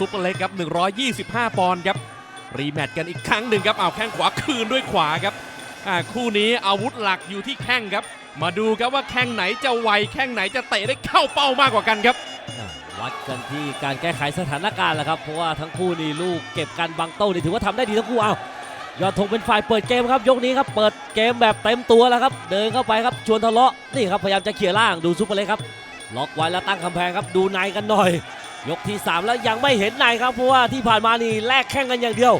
ซุปเปอร์เล็กครับ 125 ปอนด์ครับ รีแมตช์กันอีกครั้งหนึ่งครับ เอาแข้งขวาคืนด้วยขวาครับอ่าคู่นี้อาวุธหลักอยู่ที่แข้งครับ มาดูครับว่าแข้งไหนจะไว แข้งไหนจะเตะได้เข้าเป้ามากกว่ากันครับ วัดกันที่การแก้ไขสถานการณ์แหละครับ เพราะว่าทั้งคู่นี่ลูกเก็บกันบางโต้นี่ถือว่าทำได้ดีทั้งคู่เอายอดธงเป็นฝ่ายเปิดเกมครับ ยกนี้ครับ เปิดเกมแบบเต็มตัวแล้วครับ เดินเข้าไปครับ ชวนทะเลาะ นี่ครับ พยายามจะเขี่ยล่าง ดูซุปเปอร์เล็กครับ ล็อกไว้แล้วตั้งกำแพงครับ ดูในกันหน่อย ยกที่ 3 แล้วยังไม่เห็นในครับเพราะว่าที่ผ่านมานี่แลกแข้งกันอย่างเดียว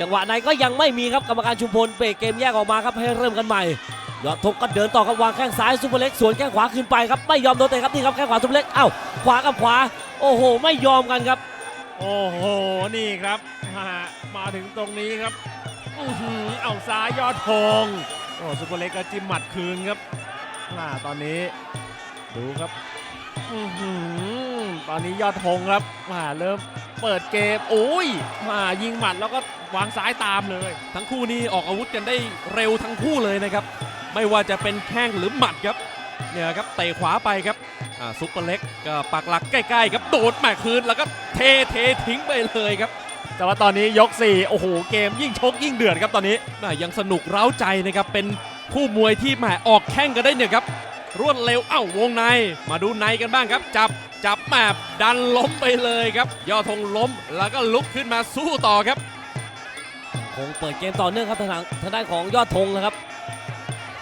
จังหวะในก็ยังไม่มีครับกรรมการชุมพลเบรกเกมแยกออกมาครับให้เริ่มกันใหม่ยอดธงก็เดินต่อครับวางแข้งซ้ายซุปเปอร์เล็กสวนแข้งขวาขึ้นไปครับไม่ยอมโดนเตะครับนี่ครับแข้งขวาซุปเปอร์เล็กเอ้าขวากับขวา โอ้โห ไม่ยอมกันครับ โอ้โหนี่ครับมามาถึงตรงนี้ครับอื้อหือเอาซ้ายยอดธงโอ้ซุปเปอร์เล็กก็จิ้มหมัดคืนครับอ่าตอนนี้ ดูครับอื้อหือ ตอนนี้ยอดธงครับมาเริ่มเปิดเกมโอ้ยมายิงหมัดแล้วก็วางซ้ายตามเลย ทั้งคู่นี้ออกอาวุธกันได้เร็วทั้งคู่เลยนะครับ ไม่ว่าจะเป็นแข้งหรือหมัดครับเนี่ยครับเตะขวาไปครับอ่าซุปเปอร์เล็กก็ปักหลักใกล้ๆครับโดดแม่คืนแล้วก็เทเททิ้งไปเลยครับ แต่ว่าตอนนี้ยก 4 โอ้โหเกมยิ่งชกยิ่งเดือดครับตอนนี้น่ายังสนุกเร้าใจนะครับเป็นคู่มวยที่แหมออกแข้งกันได้เนี่ยครับรวดเร็วเอ้าวงในมาดูในกันบ้างครับ จับ จับแมบดันล้มไปเลยครับ ยอดธงล้มแล้วก็ลุกขึ้นมาสู้ต่อครับ คงเปิดเกมต่อเนื่องครับทางด้านทางด้านของยอดธงนะครับ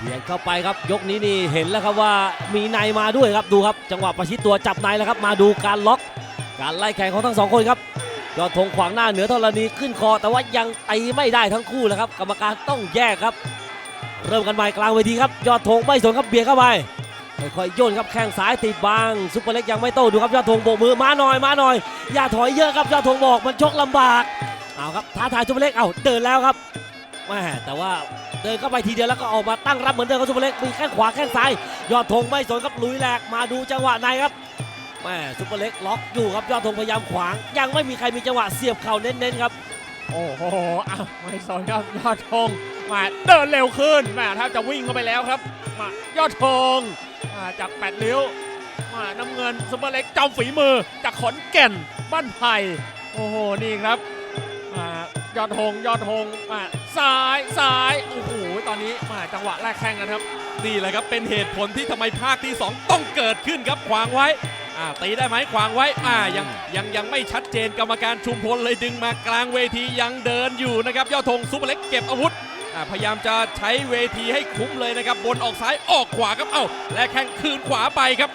เบียดเข้าไปครับ ยกนี้นี่เห็นแล้วครับว่ามีในมาด้วยครับดูครับ จังหวะประชิดตัวจับในแล้วครับมาดูการล็อก การไล่แข่งของทั้งสองคนครับยอดธงขวางหน้าเหนือธรณีขึ้นคอ แต่ว่ายังตีไม่ได้ทั้งคู่แล้วครับ กรรมการต้องแยกครับ เริ่มกันใหม่กลางเวทีครับ ยอดธงไม่สนครับเบียดเข้าไป ค่อยๆโยนครับแข้งซ้ายติดบังซุปเปอร์เล็กยังไม่โต้ดูครับยอดธงโบกมือมาหน่อยมาหน่อย อย่าถอยเยอะครับยอดธงบอกมันชกลำบากเอาครับท้าทายซุปเปอร์เล็กเอาเดินแล้วครับแม่แต่ว่าเดินเข้าไปทีเดียวแล้วก็ออกมาตั้งรับเหมือนเดิมครับซุปเปอร์เล็กมีแข้งขวาแข้งซ้ายยอดธงไม่สนครับลุยแหลกมาดูจังหวะในครับแม่ซุปเปอร์เล็กล็อกอยู่ครับยอดธงพยายามขวาง ยังไม่มีใครมีจังหวะเสียบเข่าเน้นๆครับโอ้โหอ้าวไม่สนครับยอดธงมาเดินเร็วขึ้นแมาถ้าจะวิ่งเข้าไปแล้วครับมายอดธง จากแปดริ้วมาน้ำเงินซุปเปอร์เล็กจอมฝีมือ จากขอนแก่นบ้านไผ่โอ้โห นี่ครับมายอดธงยอดธงมาซ้ายซ้ายโอ้โหตอนนี้มาจังหวะแรกแข่งกันครับนี่แหละครับเป็นเหตุผลที่ทำไมภาคที่ 2 ต้องเกิดขึ้นครับขวางไว้ตีได้ไหมขวางไว้อ่ายังยังยังไม่ชัดเจนกรรมการชุมพลเลยดึงมากลางเวทียังเดินอยู่นะครับยอดธงซุปเปอร์เล็กเก็บอาวุธ พยายามจะใช้เวทีให้คุ้มเลยนะครับ บนออกซ้ายออกขวาครับ เอ้า และแข้งคืนขวาไปครับ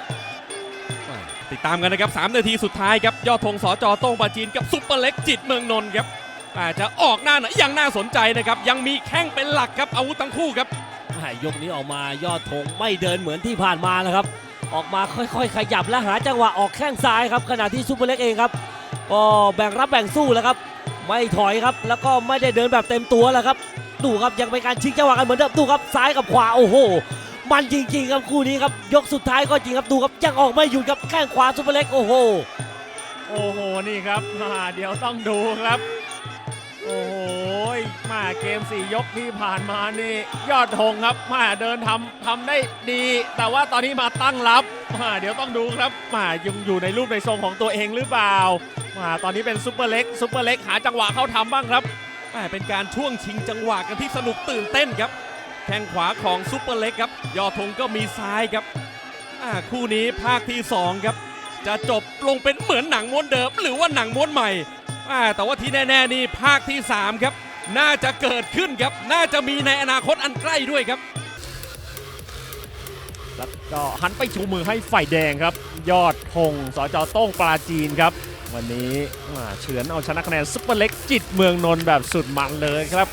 ติดตามกันนะครับ 3 นาทีสุดท้ายครับ ยอดธงสจโต้งปาจีนกับซุปเปอร์เล็กจิตเมืองนนท์ครับอาจจะออกหน้าไหนยังน่าสนใจนะครับ ยังมีแข้งเป็นหลักครับ อาวุธทั้งคู่ครับอ่ยกนี้ออกมายอดธงไม่เดินเหมือนที่ผ่านมาแล้วครับ ออกมาค่อยๆ ขยับและหาจังหวะออกแข้งซ้ายครับ ขณะที่ซูเปอร์เล็กเองครับก็แบ่งรับแบ่งสู้แล้วครับ ไม่ถอยครับ แล้วก็ไม่ได้เดินแบบเต็มตัวแล้วครับ ดูครับยังเป็นการชิงจังหวะกันเหมือนเดิมดูครับซ้ายกับขวาโอ้โห มันจริงๆครับคู่นี้ครับยกสุดท้ายก็จริงครับดูครับยังออกไม่หยุดครับแข้งขวาซูเปอร์เล็กโอ้โหโอ้โหนี่ครับมาเดี๋ยวต้องดูครับ โอ้โหมาเกมสี่ยกที่ผ่านมานี่ยอดธงครับมาเดินทำทำได้ดี แต่ว่าตอนนี้มาตั้งรับมาเดี๋ยวต้องดูครับมายังอยู่ในรูปในทรงของตัวเองหรือเปล่ามาตอนนี้เป็นซุปเปอร์เล็กซุปเปอร์เล็กหาจังหวะเข้าทำบ้างครับ เป็นการช่วงชิงจังหวะกันที่สนุกตื่นเต้นครับ แข้งขวาของซุปเปอร์เล็กครับ ยอดธงก็มีซ้ายครับคู่นี้ภาคที่ 2 ครับ จะจบลงเป็นเหมือนหนังม้วนเดิม หรือว่าหนังม้วนใหม่ แต่ว่าที่แน่ ๆ นี่ภาคที่ 3 ครับ น่าจะเกิดขึ้นครับ น่าจะมีในอนาคตอันใกล้ด้วยครับ แล้วก็หันไปชูมือให้ฝ่ายแดงครับ ยอดธงสจโต้งปราจีนครับ วันนี้มาเฉือนเอาชนะคะแนนซุปเปอร์เล็กจิตเมืองนนท์แบบสุดมันเลยครับ